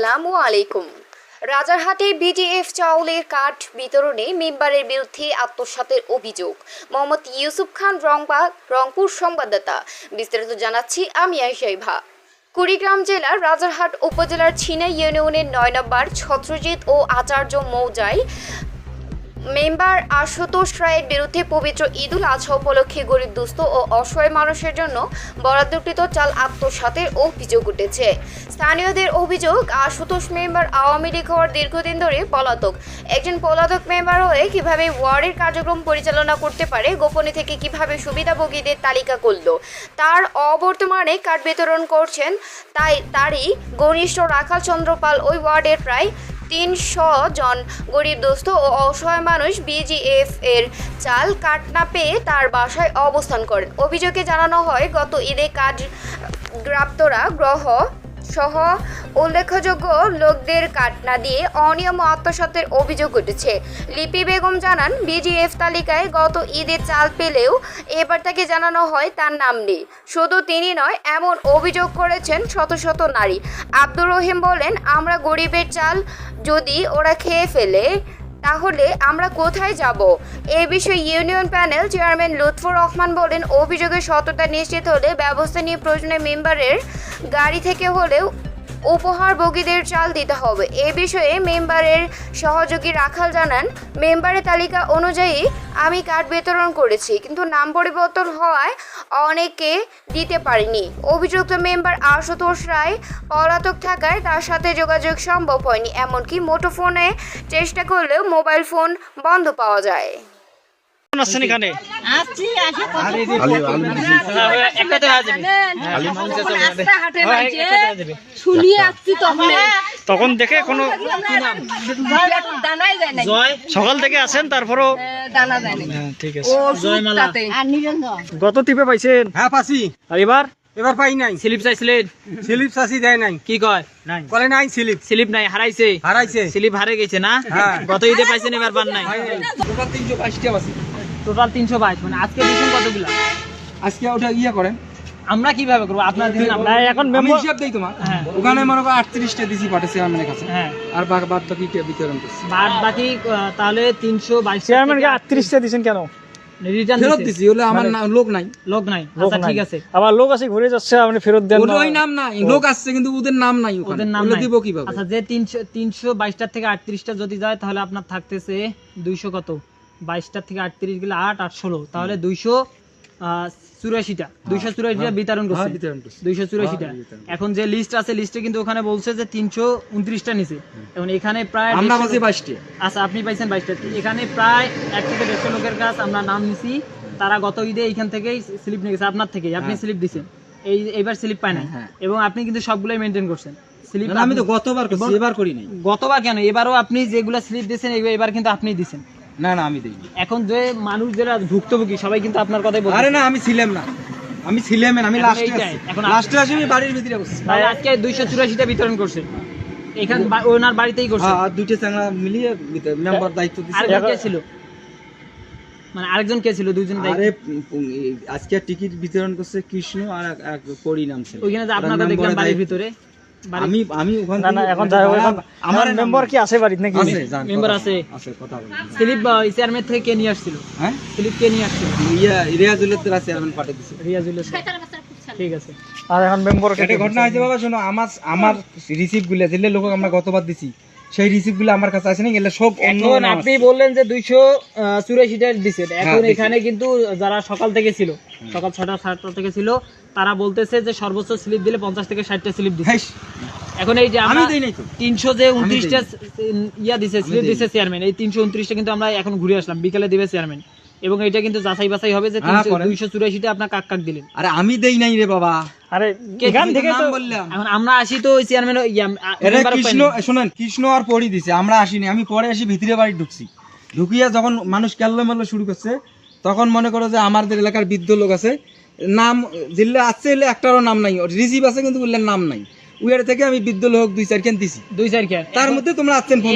আসসালামু আলাইকুম। রাজারহাটে বিডিএফ চাউলের কাঠ বিতরণে মেম্বারের বিরুদ্ধে আত্মসাতের অভিযোগ। মোহাম্মদ ইউসুফ খান রংবাগ রংপুর সংবাদদাতা। বিস্তারিত জানাচ্ছি আমি আইসাইভা কুড়িগ্রাম জেলার রাজারহাট উপজেলার ছিনাই ইউনিয়নের নয় নম্বর ছত্রজিৎ ও আচার্য মৌজায় মেম্বার আশুতোষ রায়ের বিরুদ্ধে পবিত্র ঈদুল আজহা উপলক্ষে গরিব, দুস্থ ও অসহায় মানুষের জন্য বরাদ্দকৃত চাল আত্মসাতের অভিযোগ উঠেছে। স্থানীয়দের অভিযোগ, আশুতোষ মেম্বার আওয়ামী লীগ হওয়ার দীর্ঘদিন ধরে পলাতক। একজন পলাতক মেম্বার হয়ে কীভাবে ওয়ার্ডের কার্যক্রম পরিচালনা করতে পারে, গোপনে থেকে কীভাবে সুবিধাভোগীদের তালিকা করল, তার অবর্তমানে কার্ড বিতরণ করছেন, তাই তারই ঘনিষ্ঠ রাখাল চন্দ্রপাল ওই ওয়ার্ডের প্রায় তিনশো জন গরিব দুস্থ ও অসহায় মানুষ বিজিএফ এর চাল কাট না পেয়ে তার বাসায় অবস্থান করেন। অভিযোগে জানানো হয়, গত ঈদে কাজ গ্রাপ্তরা গ্রহ সহ উল্লেখযোগ্য লোকদের কাট না দিয়ে অনিয়ম আত্মসাতের অভিযোগ উঠেছে। লিপি বেগম জানান বিজিএফ তালিকায় গত ঈদে চাল পেলেও এবার তাকে জানানো হয় তার নাম নেই। শুধু তিনি নয়, এমন অভিযোগ করেছেন শত শত নারী। আব্দুর রহিম বলেন, আমরা গরিবের চাল যদি ওরা খেয়ে ফেলে, তাহলে আমরা কোথায় যাব? এ বিষয়ে union panel chairman Lutfar Rahman বলেন, অভিযোগের সততা নিশ্চিত হলে ব্যবস্থা নিয়ে প্রয়োজনে মেম্বারের গাড়ি থেকে হলেও উপহারভোগীদের চাল দিতে হবে। এ বিষয়ে মেম্বারের সহযোগী রাখাল জানান, মেম্বারের তালিকা অনুযায়ী আমি কার্ড বিতরণ করেছি, কিন্তু নাম পরিবর্তন হওয়ায় অনেকে দিতে পারিনি। অভিযুক্ত মেম্বার আশুতোষ রায় পলাতক থাকায় তার সাথে যোগাযোগ সম্ভব হয়নি, এমনকি মুঠোফোনে চেষ্টা করলেও মোবাইল ফোন বন্ধ পাওয়া যায়। হয়ে হ্যাঁ, হয়ে যাবে। শুনিয়ে আসছি তখন। তখন দেখে কোনো দানাই যায় না জয় সকাল থেকে আছেন তারপরও দানা যায় না ঠিক আছে। গত টিপে পাইছেন? হ্যাঁ পাসি আর এবার? এবার পাই নাই। স্লিপ চাইছিলেন? স্লিপ চাষি দেয় নাই। কি কয়? নাই। বলে নাই স্লিপ। স্লিপ নাই হারাইছে। হারাইছে। স্লিপ হারে গেছে না। গত ঈদে পাইছেন এবার পান নাই। তিনশো বাইশটা টোটাল তিনশো বাইশ মানে আজকে দিচ্ছেন কতগুলা? আজকে ওটা ইয়ে করেন। আমরা কীভাবে করব? আপনার দিন আমরা এখন আমি হিসাব দেই তোমার। হ্যাঁ। ওখানে মনে করো আটত্রিশটা দিছি চেয়ারম্যানের কাছে। হ্যাঁ। আর বাদ বাদ বাকি কে বিতরণ করছি? বাদ বাকি তাহলে তিনশো বাইশ চেয়ারম্যানকে আটত্রিশটা দিচ্ছেন কেন? ফেরত দিছি। ওগুলো আমার লোক নাই। লোক নাই। আচ্ছা ঠিক আছে। আবার লোক আছে ঘুরে যাচ্ছে আপনি ফেরত দেন ওই নাম নাই। লোক আসছে কিন্তু ওদের নাম নাই ওদের নাম দিব কীভাবে? আচ্ছা যে তিনশো তিনশো বাইশটার থেকে আটত্রিশটা যদি যায় তাহলে আপনার থাকতেছে দুইশো কত? বাইশটার থেকে আটত্রিশ গেলে আট আট ষোলো। তাহলে দুইশো চুরাশিটা। দুইশো চুরাশিটা বিতরণ হ্যাঁ, করছে। দুইশো চুরাশিটা। হ্যাঁ, এখন যে লিস্ট আছে লিস্টে কিন্তু ওখানে বলছে যে তিনশো উনত্রিশটা নিচে এখন এখানে প্রায় আমরা লোক- বাইশটা। আচ্ছা আপনি পাইছেন বাইশটা। এখানে প্রায় এক থেকে দেড়শো লোকের কাছ আমরা নাম নিছি। তারা গত ঈদে এইখান থেকেই স্লিপ নিয়ে গেছে আপনার থেকে আপনি হ্যাঁ। স্লিপ দিছেন। এই এবার স্লিপ পায় না হ্যাঁ। এবং আপনি কিন্তু সবগুলোই মেনটেন করছেন। স্লিপ আমি তো গতবার করছি এবার করি নাই। গতবার কেন? এবারও আপনি যেগুলা স্লিপ দিয়েছেন এবার কিন্তু আপনি দিছেন। না না আমি দেই এখন যে মানুষ যারা ভুক্তভোগী সবাই কিন্তু আপনার কথাই বলছে আরে না আমি ছিলাম না। আমি ছিলাম না আমি লাস্টে এইটাই, এখন লাস্টে আসি আমি বাড়ির ভিতরে বসছি তাহলে আজকে দুইশো চুরাশিটা বিতরণ করছে। এখান ওনার বাড়িতেই করছে। হ্যাঁ আর দুইটা চাংলা মিলিয়ে মেম্বার দায়িত্ব দিছে। আরেকজন কে ছিল? মানে আরেকজন কে ছিল? দুইজন আরে আজকে টিকিট বিতরণ করছে কৃষ্ণ আর এক- এক পরিণাম ছিল। ওইখানে আপনাকে দেখলাম বাড়ির ভিতরে। আমি আমি ওখানে না না এখন যাই হোক, এখন আমার মেম্বার কি আছে বাড়িতে নাকি? আছে মেম্বার আছে। আছে কথা বলি। স্লিপ চেয়ারম্যান থেকে কে নিয়ে আসছিল? হ্যাঁ? স্লিপ কে নিয়ে আসছিল? ইয়া রিয়াজুল তারা চেয়ারম্যান পাঠিয়ে দিছে। রিয়াজুল ঠিক আছে। আর এখন মেম্বার একটা ঘটনা হয়েছে বাবা শোনো আমার আমার রিসিপ্টগুলা দিলে লোক আমরা গতবার দিছি। সেই রিসিপ্টগুলো আমার কাছে আসেনি এগুলো গেলে সব এখন আপনি বললেন যে দুইশো চুরাশিটা দিচ্ছেন এখন এখানে কিন্তু যারা সকাল থেকে ছিল সকাল ছটা সাতটা থেকে ছিল তারা বলতেছে যে সর্বোচ্চ স্লিপ দিলে পঞ্চাশ থেকে ষাটটা স্লিপ দিচ্ছে এখন এই যে আমি আমরা তিনশো যে উনত্রিশটা ইয়া দিছে স্লিপ। দিছে চেয়ারম্যান এই তিনশো উনত্রিশটা কিন্তু আমরা এখন ঘুরে আসলাম বিকেলে দিবে চেয়ারম্যান এবং এটা কিন্তু যাচাই বাছাই হবে যে হ্যাঁ। দুইশো চুরাশিটা আপনার কাক কাক দিলেন। আরে আমি দেই নাই রে বাবা। আরে এখান থেকে তো এখন আমরা আসি তো চেয়ারম্যান এটা কৃষ্ণ শোনেন কৃষ্ণ আর পড়ি দিছে আমরা আসিনি। আমি পরে এসে ভিতরে বাড়ি ঢুকছি। ঢুকিয়া যখন মানুষ কেল্লো মেল্লো শুরু করছে তখন মনে করো যে আমাদের এলাকার বৃদ্ধ লোক আছে। নাম জিল্লে আছে এলে একটারও নাম নাই। রিসিভ আছে কিন্তু বললেন নাম নাই। উয়ার থেকে আমি বৃদ্ধ লোক দুই চার কেন দিছি। দুই চার খেয়াল তার মধ্যে তোমরা আসছেন ফোন